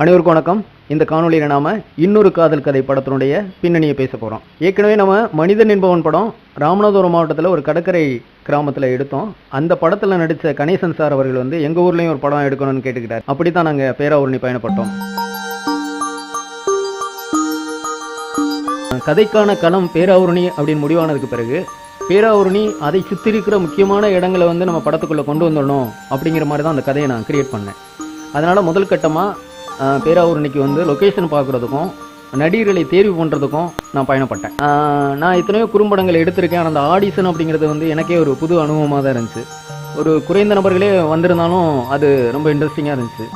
அனைவருக்கும் வணக்கம். இந்த காணொலியில் நாம இன்னொரு காதல் கதை படத்தினுடைய பின்னணியை பேச போகிறோம் ஏற்கனவே நம்ம மனிதன் என்பவன் படம் ராமநாதபுரம் மாவட்டத்தில் ஒரு கடற்கரை கிராமத்தில் எடுத்தோம். அந்த படத்தில் நடித்த கணேசன் சார் அவர்கள் வந்து எங்கள் ஊர்லேயும் ஒரு படம் எடுக்கணும்னு கேட்டுக்கிட்டார். அப்படி தான் நாங்கள் பேராவூரணி பயணப்பட்டோம். கதைக்கான களம் பேராவூரணி அப்படின்னு முடிவானதுக்கு பிறகு பேராவூரணி அதை சுற்றி இருக்கிற முக்கியமான இடங்களை வந்து நம்ம படத்துக்குள்ளே கொண்டு வந்துடணும் அப்படிங்கிற மாதிரி தான் அந்த கதையை நான் கிரியேட் பண்ணேன். அதனால் முதல் கட்டமாக பேராவூர் இன்னைக்கு வந்து லொக்கேஷன் பார்க்குறதுக்கும் நடிகர்களை தேர்வு பண்ணுறதுக்கும் நான் பயணப்பட்டேன். நான் எத்தனையோ குறும்படங்கள் எடுத்திருக்கேன். ஆனால் அந்த ஆடிஷன் அப்படிங்கிறது வந்து எனக்கே ஒரு புது அனுபவமாக தான் இருந்துச்சு. ஒரு குறைந்த நபர்களே வந்திருந்தாலும் அது ரொம்ப இன்ட்ரெஸ்டிங்காக இருந்துச்சு.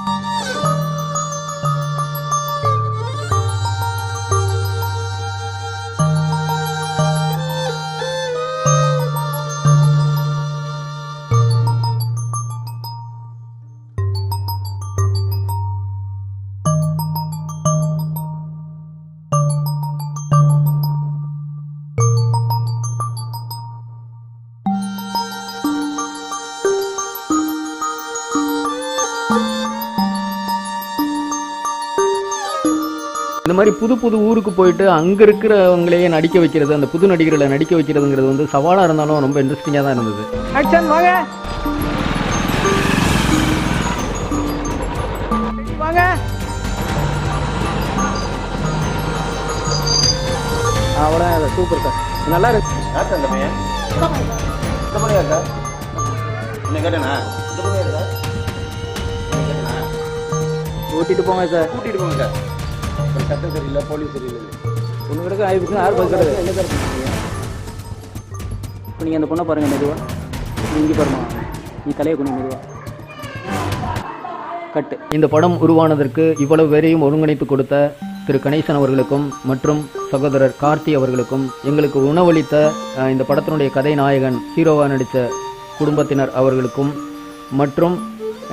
இந்த மாதிரி புது புது ஊருக்கு போயிட்டு அங்கே இருக்கிறவங்களையே நடிக்க வைக்கிறது அந்த புது நடிகர்களை நடிக்க வைக்கிறதுங்கிறது வந்து சவாலாக இருந்தாலும் ரொம்ப இன்ட்ரெஸ்டிங்காக தான் இருந்தது. ஆக்ஷன் வாங்க. வாங்க. அவ்வளோ சூப்பர் சார் நல்லா இருக்கு யார் அந்த பையன்? இருக்கா என்ன கேட்டேனா? ஓட்டிட்டு போங்க சார் கூட்டிட்டு போங்க சார் சட்டம் சரியில்லை போலீஸ் சரியில்லை ஒன்று கிடக்கு ஆயிடுச்சு யார் பார்க்கறது என்ன சார் இப்போ நீங்கள் அந்த பொண்ணை பாருங்கள் மெதுவா. இங்கே பாருமா. நீ தலையை கொண்டு மெதுவா. கட்டு. இந்த படம் உருவானதற்கு இவ்வளவு பேரையும் ஒருங்கிணைத்து கொடுத்த திரு கணேசன் அவர்களுக்கும் மற்றும் சகோதரர் கார்த்தி அவர்களுக்கும் எங்களுக்கு உணவளித்த இந்த படத்தினுடைய கதை நாயகன் ஹீரோவாக நடித்த குடும்பத்தினர் அவர்களுக்கும் மற்றும்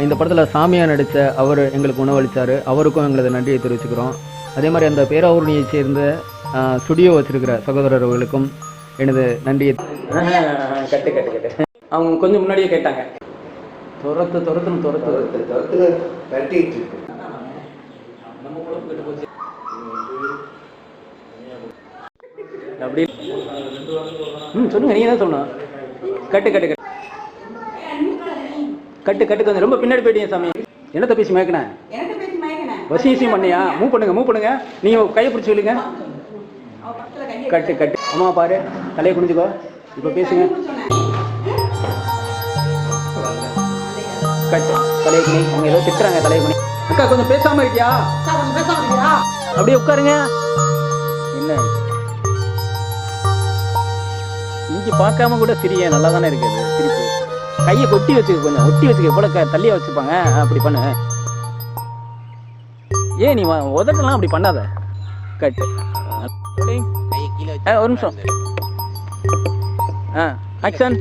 இந்த படத்தில் சாமியாக நடித்த அவர் எங்களுக்கு உணவளித்தார் அவருக்கும் எங்களது நன்றியை தெரிவிச்சுக்கிறோம். அதே மாதிரி அந்த பேராவூரணியைச் சேர்ந்த ஸ்டுடியோ வச்சிருக்கிற சகோதரர் அவர்களுக்கும் எனது நன்றியை கட்டு கட்டு கட்டு. அவங்க கொஞ்சம் முன்னாடியே கேட்டாங்க. துரத்து துரத்துன்னு துரத்து. தரத்துல கட்டிட்டு இருக்கு. அப்படி ம் சொல்லுங்க நீங்க தான் சொல்லணும். கட்டு கட்டு கட்டு. கட்டு கட்டு கொஞ்சம் ரொம்ப பின்னாடி போயிட்டீங்க சாமி. என்னத்த பேசி மயக்கினேன் எனக்கு பேசி பண்ணியா மூவ் பண்ணுங்க மூவ் பண்ணுங்க. நீங்க கையை பிடிச்சி சொல்லுங்க. கட்டு கட்டு. அம்மா பாரு. தலையை குடிஞ்சுக்கோ இப்போ பேசுங்க. கட்டு. தலையை குனி. அவங்க ஏதோ திட்டுறாங்க தலையை குனி. அக்கா கொஞ்சம் பேசாம இருக்கியா? அப்படியே உட்காருங்க. என்ன இங்கே பார்க்காம கூட சிரிய நல்லா தானே இருக்குது. சிரிப்பு. கையை கொட்டி வச்சுக்க கொஞ்சம். ஒட்டி வச்சுக்க. போல க வச்சுப்பாங்க. அப்படி பண்ணு. ஏன் நீ உதட்டெல்லாம் அப்படி பண்ணாத. கட்டு ஒரு நிமிஷம். ஆ ஆக்ஷன்